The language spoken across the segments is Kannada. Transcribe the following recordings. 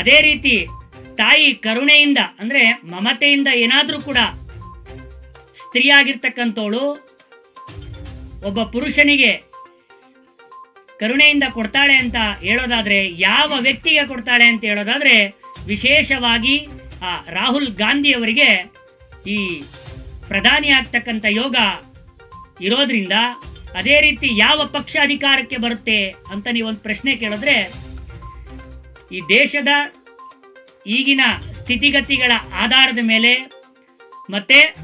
ಅದೇ ರೀತಿ ತಾಯಿ ಕರುಣೆಯಿಂದ, ಅಂದರೆ ಮಮತೆಯಿಂದ ಏನಾದರೂ ಕೂಡ ಸ್ತ್ರೀಯಾಗಿರ್ತಕ್ಕಂಥವಳು ಒಬ್ಬ ಪುರುಷನಿಗೆ ಕರುಣೆಯಿಂದ ಕೊಡ್ತಾಳೆ ಅಂತ ಹೇಳೋದಾದ್ರೆ, ಯಾವ ವ್ಯಕ್ತಿಗೆ ಕೊಡ್ತಾಳೆ ಅಂತ ಹೇಳೋದಾದ್ರೆ, ವಿಶೇಷವಾಗಿ ಆ ರಾಹುಲ್ ಗಾಂಧಿ ಅವರಿಗೆ ಈ ಪ್ರಧಾನಿ ಆಗ್ತಕ್ಕಂಥ ಯೋಗ ಇರೋದ್ರಿಂದ, ಅದೇ ರೀತಿ ಯಾವ ಪಕ್ಷ ಅಧಿಕಾರಕ್ಕೆ ಬರುತ್ತೆ ಅಂತ ನೀವೊಂದು ಪ್ರಶ್ನೆ ಕೇಳಿದ್ರೆ ಈ ದೇಶದ ಈಗಿನ ಸ್ಥಿತಿಗತಿಗಳ ಆಧಾರದ ಮೇಲೆ ಮತ್ತೆ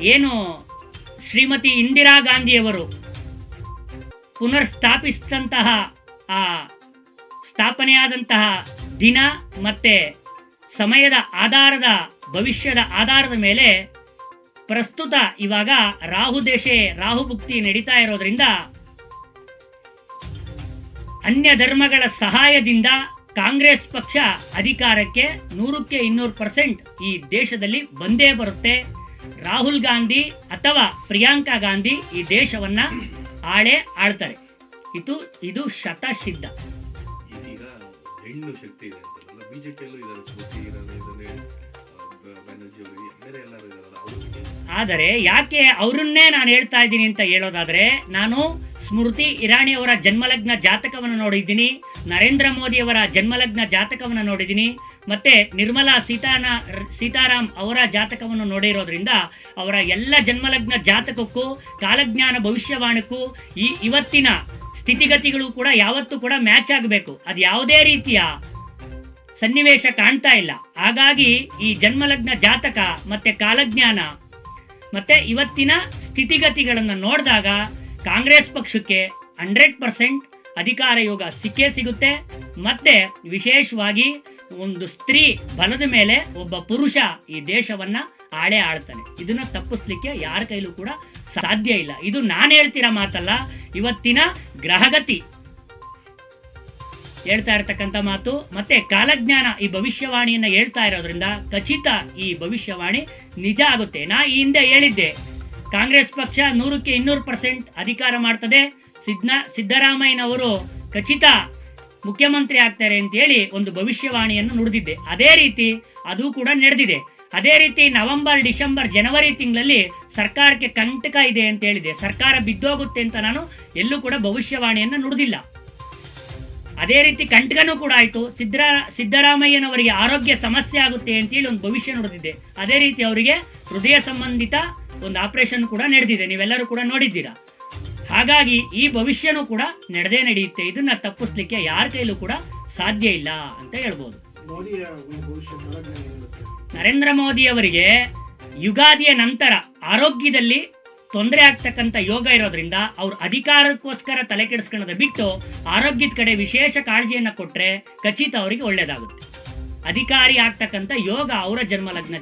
ಏನು ಶ್ರೀಮತಿ ಇಂದಿರಾ ಗಾಂಧಿಯವರು ಪುನರ್ ಸ್ಥಾಪಿಸಿದಂತಹ ಆ ಸ್ಥಾಪನೆಯಾದಂತಹ ದಿನ ಮತ್ತೆ ಸಮಯದ ಆಧಾರದ, ಭವಿಷ್ಯದ ಆಧಾರದ ಮೇಲೆ ಪ್ರಸ್ತುತ ಇವಾಗ ರಾಹು ದೇಶೆ ರಾಹು ಭುಕ್ತಿ ನಡೀತಾ ಇರೋದ್ರಿಂದ ಅನ್ಯ ಧರ್ಮಗಳ ಸಹಾಯದಿಂದ ಕಾಂಗ್ರೆಸ್ ಪಕ್ಷ ಅಧಿಕಾರಕ್ಕೆ ನೂರಕ್ಕೆ ಇನ್ನೂರು ಪರ್ಸೆಂಟ್ ಈ ದೇಶದಲ್ಲಿ ಬಂದೇ ಬರುತ್ತೆ. ರಾಹುಲ್ ಗಾಂಧಿ ಅಥವಾ ಪ್ರಿಯಾಂಕಾ ಗಾಂಧಿ ಈ ದೇಶವನ್ನ ಆಳೆ ಆಳ್ತಾರೆ. ಇದು ಇದು ಶತಸಿದ್ಧ. ಸಿದ್ಧ ಹೆಣ್ಣು ಶಕ್ತಿ ಇದೆ ಅಂತಲ್ಲ ಬಿಜೆಪಿಯಲ್ಲೂ ಇದ್ದಾರೆ ಸ್ಮೃತಿ ಇರಾನಿ ಇದ್ದಾರೆ ಬ್ಯಾನರ್ಜಿ ಅವರು ಬೇರೆ ಎಲ್ಲರೂ ಇದಾರಲ್ಲ ಅವ್ರಿಗೆ ಆದರೆ ಯಾಕೆ ಅವರನ್ನೇ ನಾನು ಹೇಳ್ತಾ ಇದ್ದೀನಿ ಅಂತ ಹೇಳೋದಾದ್ರೆ ನಾನು ಸ್ಮೃತಿ ಇರಾಣಿ ಅವರ ಜನ್ಮಲಗ್ನ ಜಾತಕವನ್ನು ನೋಡಿದ್ದೀನಿ, ನರೇಂದ್ರ ಮೋದಿ ಅವರ ಜನ್ಮಲಗ್ನ ಜಾತಕವನ್ನು ನೋಡಿದ್ದೀನಿ, ಮತ್ತೆ ನಿರ್ಮಲಾ ಸೀತಾನ, ಸೀತಾರಾಮ್ ಅವರ ಜಾತಕವನ್ನು ನೋಡಿರೋದ್ರಿಂದ ಅವರ ಎಲ್ಲ ಜನ್ಮಲಗ್ನ ಜಾತಕಕ್ಕೂ, ಕಾಲಜ್ಞಾನ ಭವಿಷ್ಯವಾಣಿಗೂ ಈ ಇವತ್ತಿನ ಸ್ಥಿತಿಗತಿಗಳು ಕೂಡ ಯಾವತ್ತೂ ಕೂಡ ಮ್ಯಾಚ್ ಆಗಬೇಕು. ಅದು ಯಾವುದೇ ರೀತಿಯ ಸನ್ನಿವೇಶ ಕಾಣ್ತಾ ಇಲ್ಲ. ಹಾಗಾಗಿ ಈ ಜನ್ಮಲಗ್ನ ಜಾತಕ, ಮತ್ತೆ ಕಾಲಜ್ಞಾನ, ಮತ್ತೆ ಇವತ್ತಿನ ಸ್ಥಿತಿಗತಿಗಳನ್ನು ನೋಡಿದಾಗ ಕಾಂಗ್ರೆಸ್ ಪಕ್ಷಕ್ಕೆ ಹಂಡ್ರೆಡ್ ಪರ್ಸೆಂಟ್ ಅಧಿಕಾರ ಯೋಗ ಸಿಕ್ಕೇ ಸಿಗುತ್ತೆ. ಮತ್ತೆ ವಿಶೇಷವಾಗಿ ಒಂದು ಸ್ತ್ರೀ ಬಲದ ಮೇಲೆ ಒಬ್ಬ ಪುರುಷ ಈ ದೇಶವನ್ನ ಆಳೆ ಆಳ್ತಾನೆ. ಇದನ್ನ ತಪ್ಪಿಸ್ಲಿಕ್ಕೆ ಯಾರ ಕೈಲೂ ಕೂಡ ಸಾಧ್ಯ ಇಲ್ಲ. ಇದು ನಾನು ಹೇಳ್ತಿರೋ ಮಾತಲ್ಲ, ಇವತ್ತಿನ ಗ್ರಹಗತಿ. ಹೇಳ್ತಾ ಇರತಕ್ಕಂಥ ಮಾತು, ಮತ್ತೆ ಕಾಲಜ್ಞಾನ ಈ ಭವಿಷ್ಯವಾಣಿಯನ್ನ ಹೇಳ್ತಾ ಇರೋದ್ರಿಂದ ಖಚಿತ ಈ ಭವಿಷ್ಯವಾಣಿ ನಿಜ ಆಗುತ್ತೆ. ನಾ ಈ ಹಿಂದೆ ಹೇಳಿದ್ದೆ ಕಾಂಗ್ರೆಸ್ ಪಕ್ಷ ನೂರಕ್ಕೆ ಇನ್ನೂರು ಪರ್ಸೆಂಟ್ ಅಧಿಕಾರ ಮಾಡ್ತದೆ. ಸಿದ್ನ, ಸಿದ್ದರಾಮಯ್ಯನವರು ಖಚಿತ ಮುಖ್ಯಮಂತ್ರಿ ಆಗ್ತಾರೆ ಅಂತ ಹೇಳಿ ಒಂದು ಭವಿಷ್ಯವಾಣಿಯನ್ನು ನುಡಿದಿದ್ದೆ. ಅದೇ ರೀತಿ ಅದು ಕೂಡ ನಡೆದಿದೆ. ಅದೇ ರೀತಿ ನವೆಂಬರ್, ಡಿಸೆಂಬರ್, ಜನವರಿ ತಿಂಗಳಲ್ಲಿ ಸರ್ಕಾರಕ್ಕೆ ಕಂಟಕ ಇದೆ ಅಂತ ಹೇಳಿದೆ. ಸರ್ಕಾರ ಬಿದ್ದೋಗುತ್ತೆ ಅಂತ ನಾನು ಎಲ್ಲೂ ಕೂಡ ಭವಿಷ್ಯವಾಣಿಯನ್ನು ನುಡಿದಿಲ್ಲ. ಅದೇ ರೀತಿ ಕಂಟಕನೂ ಕೂಡ ಆಯಿತು. ಸಿದ್ದರಾ ಸಿದ್ದರಾಮಯ್ಯನವರಿಗೆ ಆರೋಗ್ಯ ಸಮಸ್ಯೆ ಆಗುತ್ತೆ ಅಂತೇಳಿ ಒಂದು ಭವಿಷ್ಯ ನುಡಿದಿದ್ದೆ. ಅದೇ ರೀತಿ ಅವರಿಗೆ ಹೃದಯ ಸಂಬಂಧಿತ ಒಂದು ಆಪರೇಷನ್ ಕೂಡ ನಡೆದಿದೆ. ನೀವೆಲ್ಲರೂ ಕೂಡ ನೋಡಿದ್ದೀರಾ? ಹಾಗಾಗಿ ಈ ಭವಿಷ್ಯನೂ ಕೂಡ ನಡೆದೇ ನಡೆಯುತ್ತೆ. ಇದನ್ನ ತಪ್ಪಿಸ್ಲಿಕ್ಕೆ ಯಾರ ಕೈಲೂ ಕೂಡ ಸಾಧ್ಯ ಇಲ್ಲ ಅಂತ ಹೇಳ್ಬೋದು. ನರೇಂದ್ರ ಮೋದಿ ಅವರಿಗೆ ಯುಗಾದಿಯ ನಂತರ ಆರೋಗ್ಯದಲ್ಲಿ ತೊಂದರೆ ಆಗ್ತಕ್ಕಂಥ ಯೋಗ ಇರೋದ್ರಿಂದ ಅವ್ರ ಅಧಿಕಾರಕ್ಕೋಸ್ಕರ ತಲೆ ಕೆಡಿಸ್ಕೊಳ್ಳೋದ ಬಿಟ್ಟು ಆರೋಗ್ಯದ ಕಡೆ ವಿಶೇಷ ಕಾಳಜಿಯನ್ನ ಕೊಟ್ರೆ ಖಚಿತ ಅವರಿಗೆ ಒಳ್ಳೇದಾಗುತ್ತೆ. ಅಧಿಕಾರಿ ಆಗ್ತಕ್ಕಂಥ ಯೋಗ ಅವರ ಜನ್ಮ ಲಗ್ನ